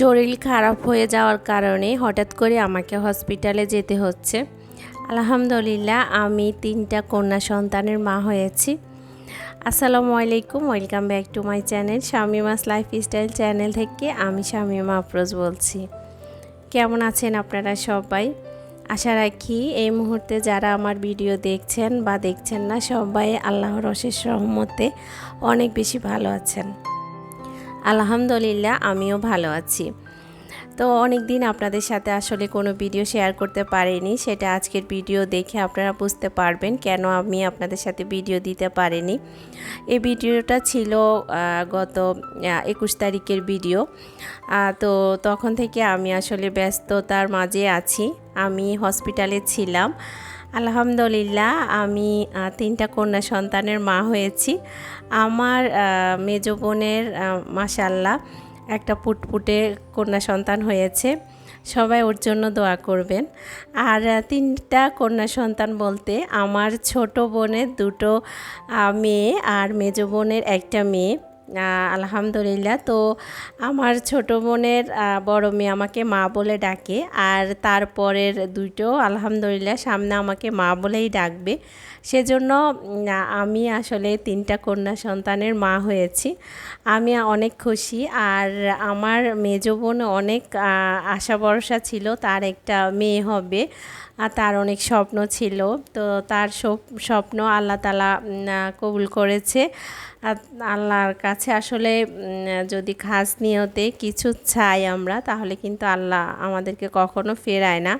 শরীর খারাপ হয়ে যাওয়ার কারণে হঠাৎ করে আমাকে হসপিটালে যেতে হচ্ছে। আলহামদুলিল্লাহ, আমি তিনটা কন্যা সন্তানের মা হয়েছি। আসসালামু আলাইকুম, welcome back to my channel Shamima's lifestyle channel থেকে আমি শামিমা আফরোজ বলছি। কেমন আছেন আপনারা সবাই? আশা রাখি এই মুহূর্তে যারা আমার ভিডিও দেখছেন বা দেখছেন না, সবাই আল্লাহর অশেষ রহমতে অনেক বেশি ভালো আছেন। আলহামদুলিল্লাহ, আমিও ভালো আছি। তো অনেক দিন আপনাদের সাথে আসলে কোনো ভিডিও শেয়ার করতে পারিনি, সেটা আজকের ভিডিও দেখে আপনারা বুঝতে পারবেন কেন আমি আপনাদের সাথে ভিডিও দিতে পারিনি। এই ভিডিওটা ছিল গত একুশ তারিখের ভিডিও। তো তখন থেকে আমি আসলে ব্যস্ততার মাঝে আছি। আমি হসপিটালে ছিলাম। আলহামদুলিল্লাহ, আমি তিনটা কন্যা সন্তানের মা হয়েছি। আমার মেজ বোনের মাসাল্লাহ একটা পুটপুটে কন্যা সন্তান হয়েছে। সবাই ওর জন্য দোয়া করবেন। আর তিনটা কন্যা সন্তান বলতে আমার ছোট বোনের দুটো মেয়ে আর মেজ বোনের একটা মেয়ে। আলহামদুলিল্লাহ। তো আমার ছোট বোনের বড় মেয়ে আমাকে মা বলে ডাকে আর তারপরের দুটো আলহামদুলিল্লাহ সামনে আমাকে মা বলেই ডাকবে। সেজন্য আমি আসলে তিনটা কন্যা সন্তানের মা হয়েছি। আমি অনেক খুশি আর আমার মেজ বোন অনেক আশা ভরসা ছিল তার একটা মেয়ে হবে। আর তার অনেক স্বপ্ন ছিল। তো তার স্বপ্ন আল্লাহ তালা কবুল করেছে। আল্লাহর কাছে আসলে যদি খাস নিয়তে কিছু চাই আমরা, তাহলে কিন্তু আল্লাহ আমাদেরকে কখনো ফেরায় না।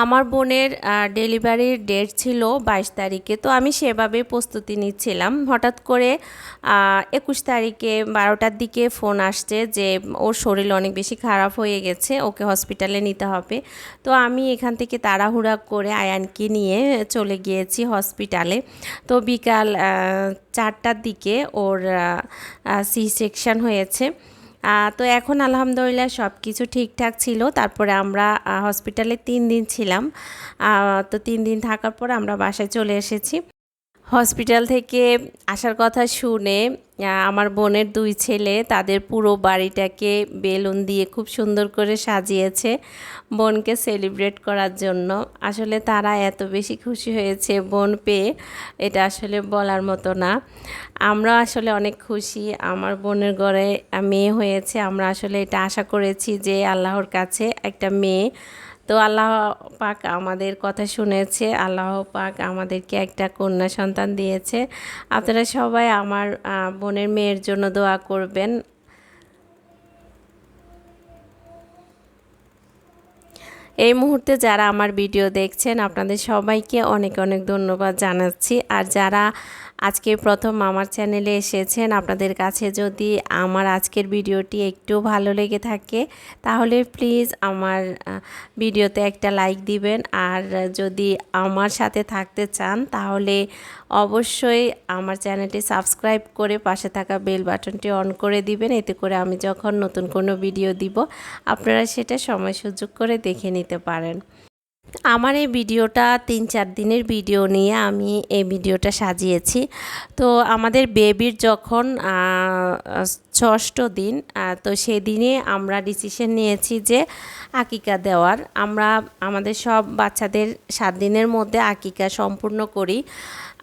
আমার বোনের ডেলিভারির ডেট ছিল বাইশ তারিখে, তো আমি সেভাবে প্রস্তুতি নিচ্ছিলাম। হঠাৎ করে একুশ তারিখে বারোটার দিকে ফোন আসছে যে, ওর শরীর অনেক বেশি খারাপ হয়ে গেছে, ওকে হসপিটালে নিতে হবে। তো আমি এখান থেকে তাড়াহুড়া করে আয়ানকে নিয়ে চলে গিয়েছি হসপিটালে। তো বিকাল চারটার দিকে ওর সি সেকশন হয়েছে। তো এখন আলহামদুলিল্লাহ সব কিছু ঠিকঠাক ছিল। তারপরে আমরা হসপিটালে তিন দিন ছিলাম। তো তিন দিন থাকার পর আমরা বাসায় চলে এসেছি। হসপিটাল থেকে আসার কথা শুনে আমার বোনের দুই ছেলে তাদের পুরো বাড়িটাকে বেলুন দিয়ে খুব সুন্দর করে সাজিয়েছে বোনকে সেলিব্রেট করার জন্য। আসলে তারা এত বেশি খুশি হয়েছে বোন পেয়ে, এটা আসলে বলার মতো না। আমরা আসলে অনেক খুশি, আমার বোনের ঘরে মেয়ে হয়েছে, আমরা আসলে এটা আশা করেছি যে আল্লাহর কাছে একটা মেয়ে তো আল্লাহ পাক আমাদের কথা শুনেছে, আল্লাহ পাক আমাদেরকে একটা কন্যা সন্তান দিয়েছে। আপনারা সবাই আমার বোনের মেয়ের জন্য দোয়া করবেন। এই মুহূর্তে যারা আমার ভিডিও দেখছেন, আপনাদের সবাইকে অনেক অনেক ধন্যবাদ জানাচ্ছি। আর যারা আজকে প্রথম আমার চ্যানেলে এসেছেন, আপনাদের কাছে যদি আমার আজকের ভিডিওটি একটু ভালো লেগে থাকে, তাহলে প্লিজ আমার ভিডিওতে একটা লাইক দিবেন। আর যদি আমার সাথে থাকতে চান, তাহলে অবশ্যই আমার চ্যানেলটি সাবস্ক্রাইব করে পাশে থাকা বেল বাটনটি অন করে দিবেন। এতে করে আমি যখন নতুন কোনো ভিডিও দিব, আপনারা সেটা সময় সুযোগ করে দেখে নিতে পারেন। আমার এই ভিডিওটা তিন চার দিনের ভিডিও নিয়ে আমি এই ভিডিওটা সাজিয়েছি। তো আমাদের বেবির যখন ষষ্ঠ দিন তো সেদিনে আমরা ডিসিশন নিয়েছি যে আকিকা দেওয়ার। আমরা, আমাদের সব বাচ্চাদের সাত দিনের মধ্যে আকিকা সম্পূর্ণ করি।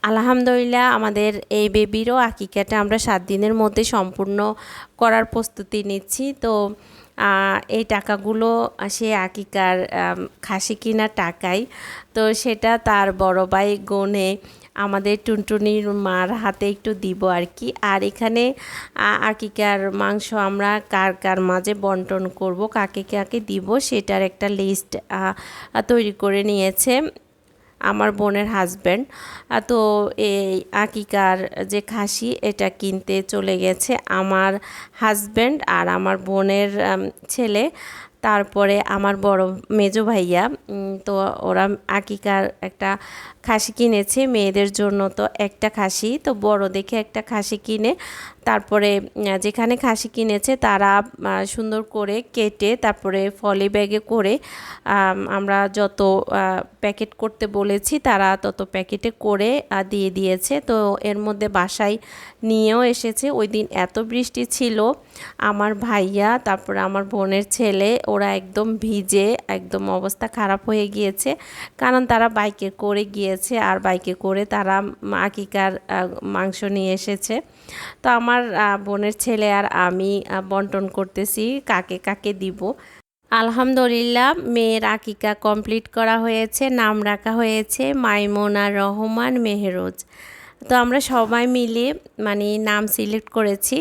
আলহামদুলিল্লাহ আমাদের এই বেবিরও আকিকাটা আমরা সাত দিনের মধ্যে সম্পূর্ণ করার প্রস্তুতি নিচ্ছি। তো এই টাকাগুলো সে আকিকার খাসি কেনার টাকাই। তো সেটা তার বড় ভাই গনে আমাদের টুনটুনির মার হাতে একটু দিব আর কি। আর এখানে আকিকার মাংস আমরা কার কার মাঝে বন্টন করব, কাকে কাকে দিব সেটার একটা লিস্ট তৈরি করে নিয়েছে। আমার বোনের হাজব্যান্ড তো এই আকিকার যে খাসি, এটা কিনতে চলে গেছে আমার হাজব্যান্ড আর আমার বোনের ছেলে। তারপরে আমার বড় মেজো ভাইয়া তো ওরা আকিকার একটা খাসি কিনেছে। মেয়েদের জন্য তো একটা খাসি, তো বড় দেখে একটা খাসি কিনে তারপরে যেখানে খাসি কিনেছে তারা সুন্দর করে কেটে তারপরে ফলি ব্যাগে করে আমরা যত প্যাকেট করতে বলেছি তারা তত প্যাকেটে করে দিয়ে দিয়েছে। তো এর মধ্যে বাসায় নিয়েও এসেছে। ওই দিন এত বৃষ্টি ছিল, আমার ভাইয়া, তারপরে আমার বোনের ছেলে, ওরা একদম ভিজে, একদম অবস্থা খারাপ হয়ে গিয়েছে। কারণ তারা বাইকে করে গিয়েছে, আর বাইকে করে তারা আকিকার মাংস নিয়ে এসেছে। তো আমার বোনের ছেলে আর আমি বন্টন করতেছি, কাকে কাকে দিব। আলহামদুলিল্লাহ, মেয়ের আকিকা কমপ্লিট করা হয়েছে, নাম রাখা হয়েছে মাইমোনা রহমান মেহরোজ। তো আমরা সবাই মিলে মানে নাম সিলেক্ট করেছি।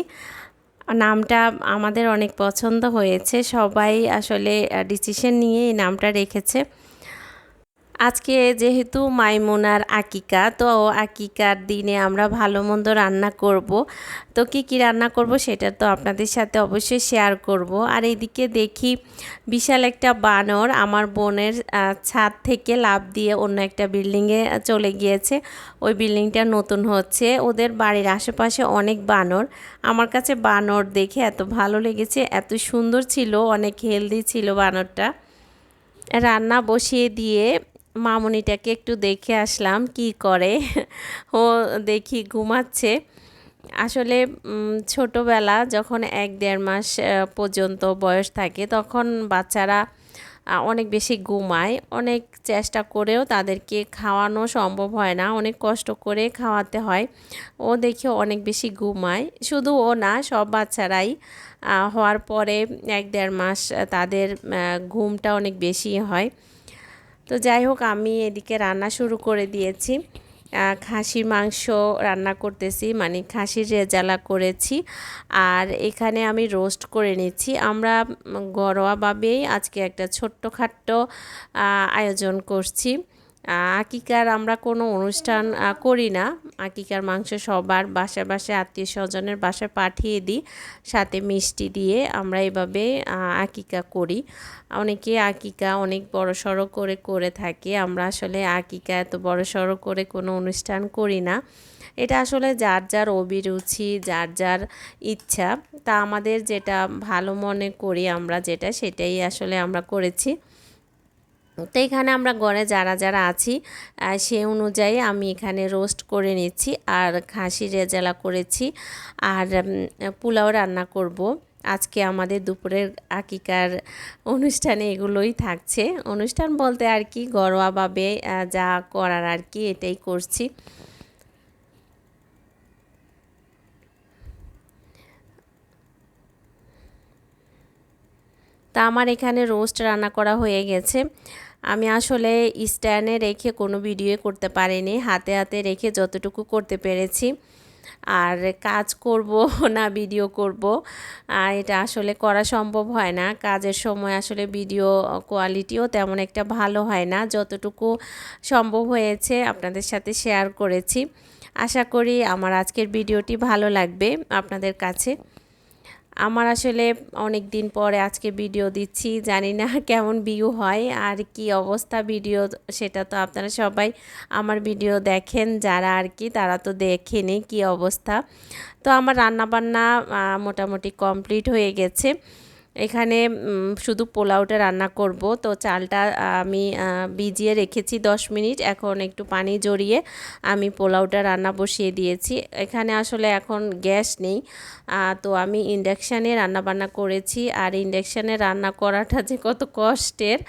নামটা আমাদের অনেক পছন্দ হয়েছে, সবাই আসলে ডিসিশন নিয়ে এই নামটা রেখেছে। আজকে যেহেতু মাইমোনার আকিকা, তো আকিকার দিনে আমরা ভালো মন্দ রান্না করব। তো কি কি রান্না করব সেটা তো আপনাদের সাথে অবশ্যই শেয়ার করব। আর এদিকে দেখি বিশাল একটা বানর আমার বোনের ছাদ থেকে লাভ দিয়ে অন্য একটা বিল্ডিংয়ে চলে গিয়েছে। ওই বিল্ডিংটা নতুন হচ্ছে। ওদের বাড়ির আশেপাশে অনেক বানর। আমার কাছে বানর দেখে এত ভালো লেগেছে, এত সুন্দর ছিল, অনেক হেলদি ছিল বানরটা। রান্না বসিয়ে দিয়ে মামুনিটাকে একটু দেখে আসলাম কি করে। ও দেখি ঘুমাচ্ছে। আসলে ছোটোবেলা যখন এক দেড় মাস পর্যন্ত বয়স থাকে, তখন বাচ্চারা অনেক বেশি ঘুমায়। অনেক চেষ্টা করেও তাদেরকে খাওয়ানো সম্ভব হয় না। অনেক কষ্ট করে খাওয়াতে হয়। ও দেখে অনেক বেশি ঘুমায়। শুধু ও না, সব বাচ্চারাই হওয়ার পরে এক দেড় মাস তাদের ঘুমটা অনেক বেশি হয়। তো যাই হোক, আমি এদিকে রান্না শুরু করে দিয়েছি। খাসির মাংস রান্না করতেছি মানে খাসির রেজালা করেছি। আর এখানে আমি রোস্ট করে নিচ্ছি। আমরা ঘরোয়াভাবেই আজকে একটা ছোট্ট খাট্ট আয়োজন করছি। আকিকার আমরা কোনো অনুষ্ঠান করি না। আকিকার মাংস সবার বাসায় বাসায় আত্মীয় স্বজনের বাসায় পাঠিয়ে দিই। সাথে মিষ্টি দিয়ে আমরা এভাবে আকিকা করি। অনেকে আকিকা অনেক বড় সড়ো করে করে থাকে। আমরা আসলে আকিকা এত বড় সড়ো করে কোনো অনুষ্ঠান করি না। এটা আসলে যার যার অভিরুচি, যার যার ইচ্ছা, তা আমাদের যেটা ভালো মনে করি আমরা যেটা, সেটাই আসলে আমরা করেছি। তো এখানে আমরা ঘরে যারা যারা আছি সে অনুযায়ী আমি এখানে রোস্ট করে নিচ্ছি আর খাসি রেজালা করেছি আর পোলাও রান্না করব। আজকে আমাদের দুপুরের আকিকার অনুষ্ঠানে এগুলোই থাকছে। অনুষ্ঠান বলতে আর কি ঘরোয়াভাবে যা করার আর কি এটাই করছি। তা আমার এখানে রোস্ট রান্না করা হয়ে গেছে। আমি আসলে স্ট্যান্ডে রেখে কোনো ভিডিও করতে পারিনি। হাতে হাতে রেখে যতটুকু করতে পেরেছি। আর কাজ করব না ভিডিও করব। এটা আসলে করা সম্ভব হয় না। কাজের সময় আসলে ভিডিও কোয়ালিটিও তেমন একটা ভালো হয় না। যতটুকু সম্ভব হয়েছে আপনাদের সাথে শেয়ার করেছি। আশা করি আমার আজকের ভিডিওটি ভালো লাগবে আপনাদের কাছে। আমার আসলে অনেক দিন পরে আজকে ভিডিও দিচ্ছি, জানি না কেমন ভিউ হয় আর কি অবস্থা ভিডিও সেটা তো আপনারা সবাই আমার ভিডিও দেখেন, যারা আর কি তারা তো দেখেনি কি অবস্থা। তো আমার রান্নাবান্না মোটামুটি কমপ্লিট হয়ে গেছে। এখানে শুধু পোলাওটা রান্না করব। তো চালটা আমি ভিজিয়ে রেখেছি 10 মিনিট। এখন একটু পানি জড়িয়ে আমি পোলাওটা রান্না বসিয়ে দিয়েছি। এখানে আসলে এখন গ্যাস নেই। তো আমি ইন্ডাকশানে রান্না বান্না করেছি। আর ইন্ডাকশানে রান্না করাটা যে কত কষ্টের।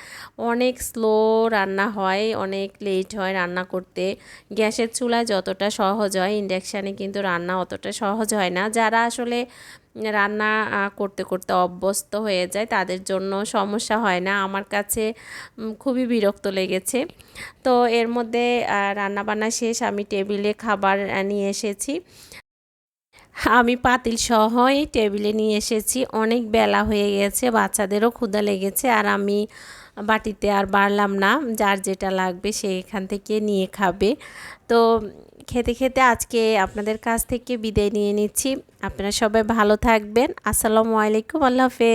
অনেক স্লো রান্না হয়, অনেক লেট হয় রান্না করতে। গ্যাসের চুলায় যতটা সহজ হয়, ইন্ডাকশানে কিন্তু রান্না অতটা সহজ হয় না। যারা আসলে রান্না করতে করতে অভ্যস্ত হয়ে যায়। তাদের জন্য সমস্যা হয় না। আমার কাছে খুবই বিরক্ত লেগেছে। তো এর মধ্যে রান্না বান্না শেষ, আমি টেবিলে খাবার নিয়ে এসেছি। আমি পাতিল সহই টেবিলে নিয়ে এসেছি। অনেক বেলা হয়ে গেছে, বাচ্চাদেরও ক্ষুধা লেগেছে আর আমি বাটিতে আর বাড়লাম না। যার যেটা লাগবে সে এখান থেকে নিয়ে খাবে। তো খেতে খেতে আজকে আপনাদের কাছ থেকে বিদায় নিয়ে নিচ্ছি। আপনারা সবাই ভালো থাকবেন। আসসালামু আলাইকুম। আল্লাহ হাফেজ।